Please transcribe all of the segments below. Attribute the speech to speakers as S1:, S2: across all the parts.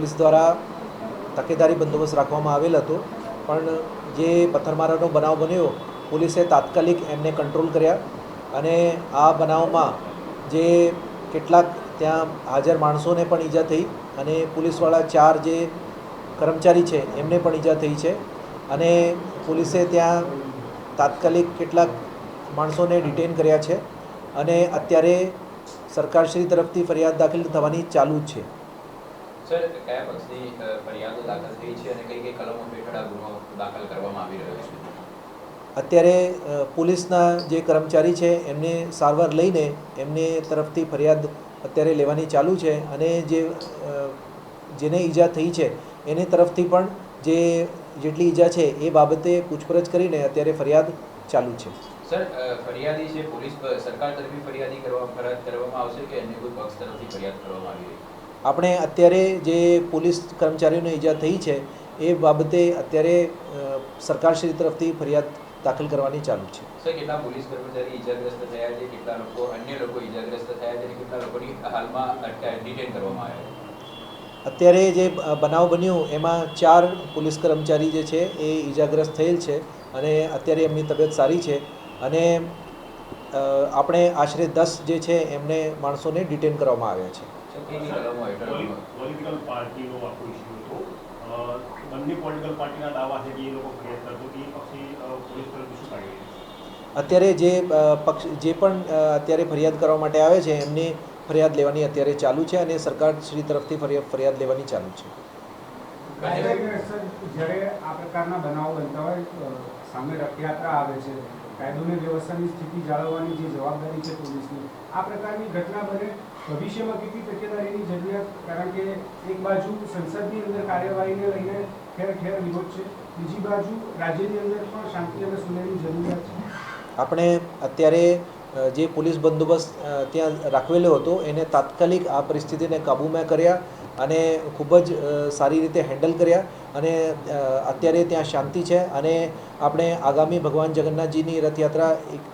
S1: Police દ્વારા તકેદારી બંદોબસ્ત રાખવામાં આવેલ હતો. પણ જે પથ્થરમારાનો બનાવ બન્યો, પોલીસે તાત્કાલિક એમને કંટ્રોલ કર્યા અને આ બનાવમાં જે કેટલાક ત્યાં હાજર માણસોને પણ ઈજા થઈ અને પોલીસવાળા ચાર જે કર્મચારી છે, એમને પણ ઈજા થઈ છે. અને પોલીસે ત્યાં તાત્કાલિક કેટલાક માણસોને ડિટેન કર્યા છે અને અત્યારે સરકારશ્રી તરફથી ફરિયાદ દાખલ થવાની ચાલુ જ છે.
S2: સર કયા પક્ષની ફરિયાદો દાખલ થઈ છે અને કઈ કઈ કલમો હેઠળ આ ગુનો દાખલ કરવામાં આવી રહ્યો છે?
S1: અત્યારે પોલીસના જે કર્મચારી છે એમને સારવાર લઈને એમને તરફથી ફરિયાદ અત્યારે લેવાની ચાલુ છે અને જે જેને ઈજા થઈ છે એની તરફથી પણ જે જેટલી ઈજા છે એ બાબતે પૂછપરછ કરીને અત્યારે ફરિયાદ ચાલુ છે.
S2: સર ફરિયાદી છે પોલીસ સરકાર તરફી ફરિયાદી કરવા ફરિયાદ કરવામાં આવશે કે અન્ય કોઈ પક્ષ તરફથી ફરિયાદ કરવામાં આવી રહી
S1: આપણે અત્યારે જે પોલીસ કર્મચારીઓને ઈજા થઈ છે એ બાબતે અત્યારે સરકારશ્રી તરફથી ફરિયાદ દાખલ કરવાની ચાલુ છે.
S2: સર કેટલા પોલીસ કર્મચારી ઈજાગ્રસ્ત થયા છે? કેટલા લોકો અન્ય લોકો ઈજાગ્રસ્ત થયા છે? કેટલા લોકોની હાલમાં ડિટેન કરવામાં આવ્યા
S1: અત્યારે જે બનાવ બન્યો એમાં ચાર પોલીસ કર્મચારી જે છે એ ઈજાગ્રસ્ત થયેલ છે અને અત્યારે એમની તબિયત સારી છે અને આપણે આશરે દસ જે છે એમને માણસોને ડિટેન કરવામાં આવ્યા છે.
S3: પોલિટિકલ પાર્ટીનો આખો ઇસ્યુ હતો. બંને પોલિટિકલ પાર્ટીના દાવા છે કે એ લોકો ફરિયાદ કરતો કે એ પક્ષી પોલીસ તરફથી શું કાઢી
S1: અત્યારે જે પક્ષ જે પણ અત્યારે ફરિયાદ કરવા માટે આવે છે એમની ફરિયાદ લેવાની અત્યારે ચાલુ છે અને સરકાર શ્રી તરફથી ફરિયાદ લેવાની ચાલુ છે.
S4: જ્યારે આ પ્રકારના બનાવો બનતા હોય સામે રથયાત્રા આવે છે કાયદો અને વ્યવસ્થાની સ્થિતિ જાળવવાની જે જવાબદારી છે પોલીસની આ પ્રકારની ઘટના બને ભવિષ્યમાં કેટલી તકેદારીની જરૂરિયાત? કારણ કે એક બાજુ સંસદની અંદર કાર્યવાહીને લઈને ઠેર ઠેર વિરોધ છે. બીજી બાજુ રાજ્યની અંદર પણ શાંતિ અને સુલેહની જરૂરિયાત છે.
S1: આપણે અત્યારે જે પોલીસ બંદોબસ્ત ત્યાં રાખવેલો હતો, એને તાત્કાલિક આ પરિસ્થિતિને કાબૂમાં કર્યા. અને ખૂબ જ સારી રીતે હેન્ડલ કર્યા અને અત્યારે ત્યાં શાંતિ છે અને આપણે આગામી ભગવાન જગન્નાથજીની રથયાત્રા એક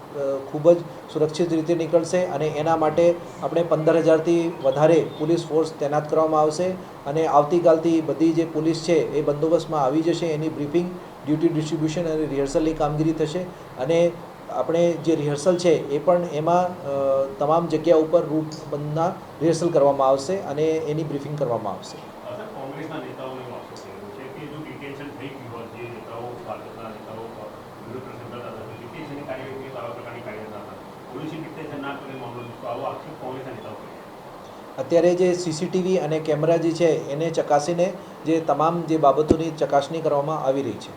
S1: ખૂબ જ સુરક્ષિત રીતે નીકળશે અને એના માટે આપણે પંદર હજારથી વધારે પોલીસ ફોર્સ તૈનાત કરવામાં આવશે અને આવતીકાલથી બધી જે પોલીસ છે એ બંદોબસ્તમાં આવી જશે. એની બ્રીફિંગ, ડ્યુટી ડિસ્ટ્રીબ્યુશન અને રિહર્સલની કામગીરી થશે અને આપણે જે રિહર્સલ છે એ પણ એમાં તમામ જગ્યા ઉપર રૂટ બંધના રિહર્સલ કરવામાં આવશે અને એની બ્રીફિંગ કરવામાં આવશે. અત્યારે જે સીસીટીવી અને કેમેરા જે છે એને ચકાસીને જે તમામ જે બાબતોની ચકાસણી કરવામાં આવી રહી છે.